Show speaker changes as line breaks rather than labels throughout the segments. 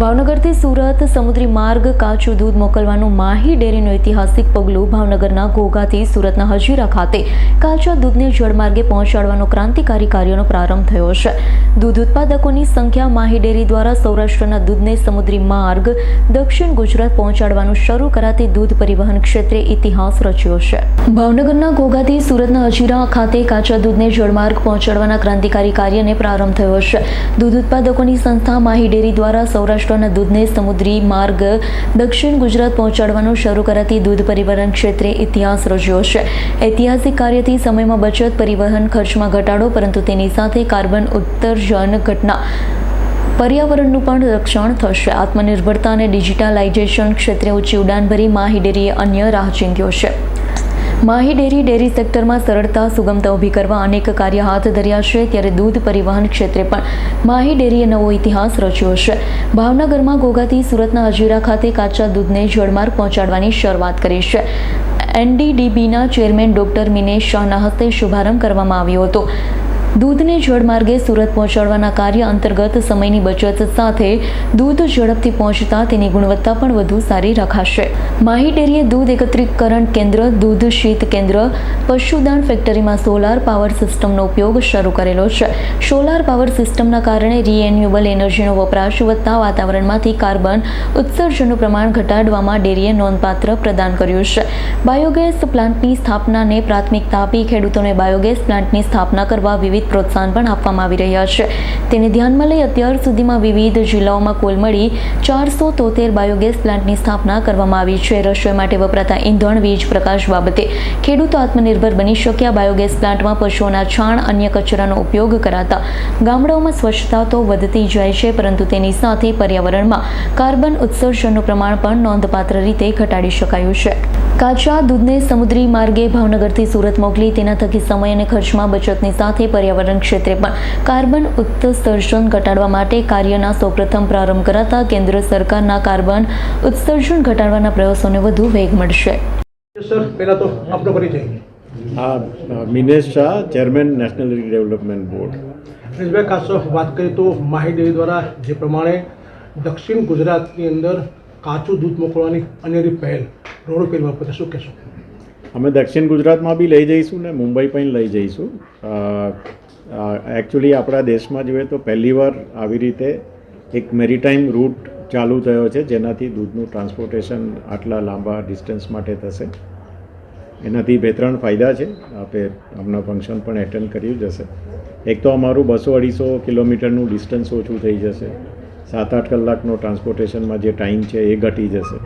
ભાવનગરથી સુરત સમુદ્રી માર્ગ, કાચું દૂધ મોકલવાનું માહી ડેરીનું ઐતિહાસિક પગલું ભાવનગરના ઘોઘાથી સુરતના હજીરા ખાતે કાચા દૂધને જળમાર્ગે પહોંચાડવાનો ક્રાંતિકારી કાર્યનો પ્રારંભ થયો છે. દૂધ ઉત્પાદકોની સંખ્યા માહી ડેરી દ્વારા સૌરાષ્ટ્રના દૂધને સમુદ્રી માર્ગ, દક્ષિણ ગુજરાત પહોંચાડવાનું શરૂ કરાતી દૂધ પરિવહન ક્ષેત્રે ઇતિહાસ રચ્યો છે. ભાવનગરના ઘોઘાથી સુરતના હજીરા ખાતે કાચા દૂધને જળમાર્ગ પહોંચાડવાના ક્રાંતિકારી કાર્યને પ્રારંભ થયો છે. દૂધ ઉત્પાદકોની સંસ્થા માહી ડેરી દ્વારા સૌરાષ્ટ્રના દૂધને સમુદ્રી માર્ગ દક્ષિણ ગુજરાત પહોંચાડવાનું શરૂ કરાતી દૂધ પરિવહન ક્ષેત્રે ઇતિહાસ રચ્યો છે. ઐતિહાસિક કાર્યથી સમયમાં બચત, પરિવહન ખર્ચમાં ઘટાડો, પરંતુ તેની સાથે કાર્બન ઉત્તર્જન ઘટના પર્યાવરણનું પણ રક્ષણ થશે. આત્મનિર્ભરતા અને ડિજિટાલાઇઝેશન ક્ષેત્રે ઊંચી ઉડાન ભરી માહિડેરીએ અન્ય રાહ ચીંધ્યો છે. માહી ડેરી ડેરી સેક્ટરમાં સરળતા, સુગમતા ઊભી કરવા અનેક કાર્ય હાથ ધર્યા છે. ત્યારે દૂધ પરિવહન ક્ષેત્રે પણ માહી ડેરીએ નવો ઇતિહાસ રચ્યો છે. ભાવનગરમાં ઘોઘાથી સુરતના હજીરા ખાતે કાચા દૂધને જળમાર્ગ પહોંચાડવાની શરૂઆત કરી છે. એનડીડીબીના ચેરમેન ડોક્ટર મિનેશ શાહના હસ્તે શુભારંભ કરવામાં આવ્યો હતો. દૂધને જળમાર્ગે સુરત પહોંચાડવાના કાર્ય અંતર્ગત સમયની બચત સાથે દૂધ ઝડપથી પહોંચતા તેની ગુણવત્તા પણ વધુ સારી રખાશે. માહી ડેરીએ દૂધ એકત્રીકરણ કેન્દ્ર, દૂધ શીત કેન્દ્ર, પશુદાન ફેક્ટરીમાં સોલાર પાવર સિસ્ટમનો ઉપયોગ શરૂ કરેલો છે. સોલાર પાવર સિસ્ટમના કારણે રિએન્યુએબલ એનર્જીનો વપરાશ વધતા વાતાવરણમાંથી કાર્બન ઉત્સર્જનનું પ્રમાણ ઘટાડવામાં ડેરીએ નોંધપાત્ર પ્રદાન કર્યું છે. બાયોગેસ પ્લાન્ટની સ્થાપનાને પ્રાથમિકતા આપી ખેડૂતોને બાયોગેસ પ્લાન્ટની સ્થાપના કરવા વિવિધ પ્રોત્સાહન પણ આપવામાં આવી રહ્યા છે. તેને ધ્યાનમાં લઈ અત્યાર સુધીમાં વિવિધ જિલ્લાઓમાં કુલ મળી ચારસો તોતેર બાયોગેસ પ્લાન્ટની સ્થાપના કરવામાં આવી છે. રસોઈ માટે વપરાતા ઈંધણ, વીજ, પ્રકાશ બાબતે ખેડૂતો આત્મનિર્ભર બની શક્યા બાયોગેસ પ્લાન્ટમાં પશુઓના છાણ, અન્ય કચરાનો ઉપયોગ કરાતા. ગામડાઓમાં સ્વચ્છતા તો વધતી જાય છે, પરંતુ તેની સાથે પર્યાવરણમાં કાર્બન ઉત્સર્જનનું પ્રમાણ પણ નોંધપાત્ર રીતે ઘટાડી શકાયું છે. કાચા દૂધને સમુદ્રી માર્ગે ભાવનગરથી સુરત મોકલી, તેના થકી સમય અને ખર્ચમાં બચતની સાથે પર્યાવરણ ક્ષેત્રે પણ કાર્બન ઉત્સર્જન ઘટાડવા માટે કાર્યના સૌપ્રથમ પ્રારંભ કરાતા કેન્દ્ર સરકારના કાર્બન ઉત્સર્જન ઘટાડવાના પ્રયાસોને વધુ વેગ મળશે.
સર પહેલાં તો આપનો પરિચય.
આ Minesh Shah chairman national development board.
રજભાઈ ખાસ વાત કરીએ તો માહિતી દ્વારા જે પ્રમાણે દક્ષિણ ગુજરાતની અંદર કાચું દૂધ મોકલવાની અનેરી પહેલ રોડ પહેલ બાબતે શું કહેશો?
અમે દક્ષિણ ગુજરાતમાં બી લઈ જઈશું ને મુંબઈ પણ લઈ જઈશું. એકચ્યુઅલી આપણા દેશમાં જોઈએ તો પહેલીવાર આવી રીતે એક મેરીટાઈમ રૂટ ચાલુ થયો છે, જેનાથી દૂધનું ટ્રાન્સપોર્ટેશન આટલા લાંબા ડિસ્ટન્સ માટે થશે. એનાથી બે ત્રણ ફાયદા છે. આપે હમણાં ફંક્શન પણ એટેન્ડ કર્યું જશે એક તો અમારું બસો અઢીસો કિલોમીટરનું ડિસ્ટન્સ ઓછું થઈ જશે. સાત આઠ કલાકનો ટ્રાન્સપોર્ટેશનમાં જે ટાઈમ છે એ ઘટી જશે.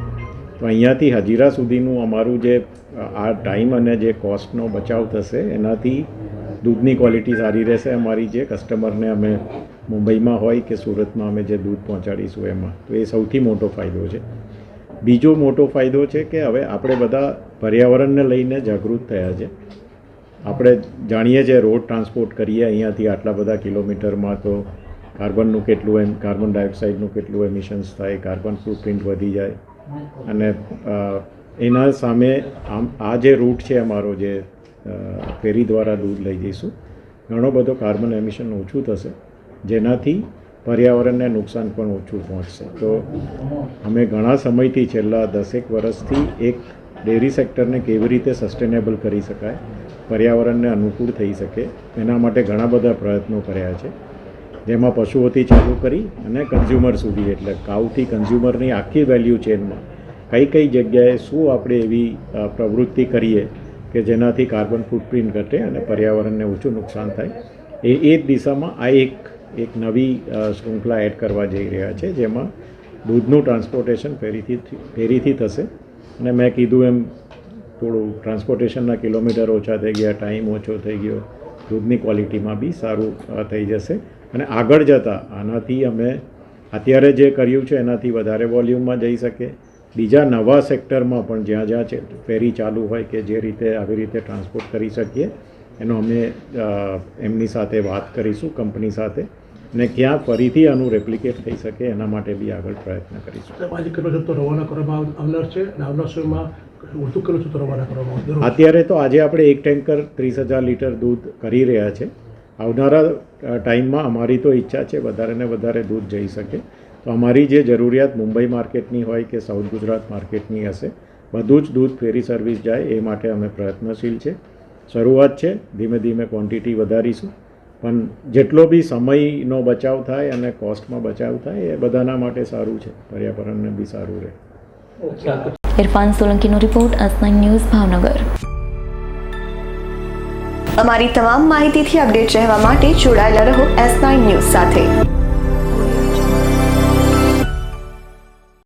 તો અહીંયાથી હજીરા સુધીનું અમારું જે આ ટાઈમ અને જે કોસ્ટનો બચાવ થશે, એનાથી દૂધની ક્વોલિટી સારી રહેશે અમારી જે કસ્ટમરને અમે મુંબઈમાં હોય કે સુરતમાં અમે જે દૂધ પહોંચાડીશું એમાં. તો એ સૌથી મોટો ફાયદો છે. બીજો મોટો ફાયદો છે કે હવે આપણે બધા પર્યાવરણને લઈને જાગૃત થયા છે. આપણે જાણીએ છીએ રોડ ટ્રાન્સપોર્ટ કરીએ અહીંયાથી આટલા બધા કિલોમીટરમાં તો કાર્બનનું કેટલું એમ, કાર્બન ડાયોક્સાઇડનું કેટલું એમિશન્સ થાય, કાર્બન ફૂટપ્રિન્ટ વધી જાય. અને એના સામે આમ, આ જે રૂટ છે અમારો જે ફેરી દ્વારા દૂધ લઈ જઈશું. ઘણો બધો કાર્બન એમિશન ઓછું થશે, જેનાથી પર્યાવરણને નુકસાન પણ ઓછું પહોંચશે. તો અમે ઘણા સમયથી છેલ્લા દસેક વર્ષથી એક ડેરી સેક્ટરને કેવી રીતે સસ્ટેનેબલ કરી શકાય, પર્યાવરણને અનુકૂળ થઈ શકે, એના માટે ઘણા બધા પ્રયત્નો કર્યા છે. જેમાં પશુઓથી ચાલુ કરી અને કન્ઝ્યુમર સુધી, એટલે કાઉથી કન્ઝ્યુમરની આખી વેલ્યુ ચેનમાં કઈ કઈ જગ્યાએ શું આપણે એવી પ્રવૃત્તિ કરીએ કે જેનાથી કાર્બન ફૂટપ્રિન્ટ ઘટે અને પર્યાવરણને ઓછું નુકસાન થાય. એ એ દિશામાં આ એક એક નવી શૃંખલા એડ કરવા જઈ રહ્યા છે, જેમાં દૂધનું ટ્રાન્સપોર્ટેશન ફેરીથી ફેરીથી થશે. અને મેં કીધું એમ, થોડું ટ્રાન્સપોર્ટેશનના કિલોમીટર ઓછા થઈ ગયા, ટાઈમ ઓછો થઈ ગયો, દૂધની ક્વોલિટીમાં બી સારું થઈ જશે. અને આગળ જતાં આનાથી અમે, અત્યારે જે કર્યું છે, એનાથી વધારે વોલ્યુમમાં જઈ શકે બીજા નવા સેક્ટરમાં પણ જ્યાં જ્યાં છે ફેરી ચાલુ હોય કે જે રીતે આવી રીતે ટ્રાન્સપોર્ટ કરી શકીએ એનો અમે એમની સાથે વાત કરીશું કંપની સાથે ને ક્યાં ફરીથી આનું રેપ્લિકેટ થઈ શકે એના માટે બી આગળ પ્રયત્ન કરીશું.
કેટલો રવાના કરવામાં આવ- આવનાર છે આવનાર સમયમાં વધુ જથ્થો રવાના કરવામાં આવશે.
અત્યારે તો આજે આપણે એક ટેન્કર ત્રીસ હજાર લીટર દૂધ કરી રહ્યા છે. આવનારા ટાઈમમાં અમારી તો ઈચ્છા છે વધારે ને વધારે દૂધ જઈ શકે. તો અમારી જે જરૂરિયાત મુંબઈ માર્કેટની હોય કે સાઉથ ગુજરાત માર્કેટની હશે બધું જ દૂધ ફેરી સર્વિસ જાય એ માટે અમે પ્રયત્નશીલ છે. શરૂઆત છે ધીમે ધીમે ક્વોન્ટિટી વધારીશું. પણ જેટલો બી સમયનો બચાવ થાય અને કોસ્ટમાં બચાવ થાય એ બધાના માટે સારું છે. પર્યાવરણને બી સારું રહે.
ઇરફાન સોલંકીનો રિપોર્ટ અસનાઇન ન્યૂઝ ભાવનગર.
અમારી તમામ માહિતીથી અપડેટ રહેવા માટે જોડાયેલા રહો એસ નાઇન ન્યૂઝ સાથે.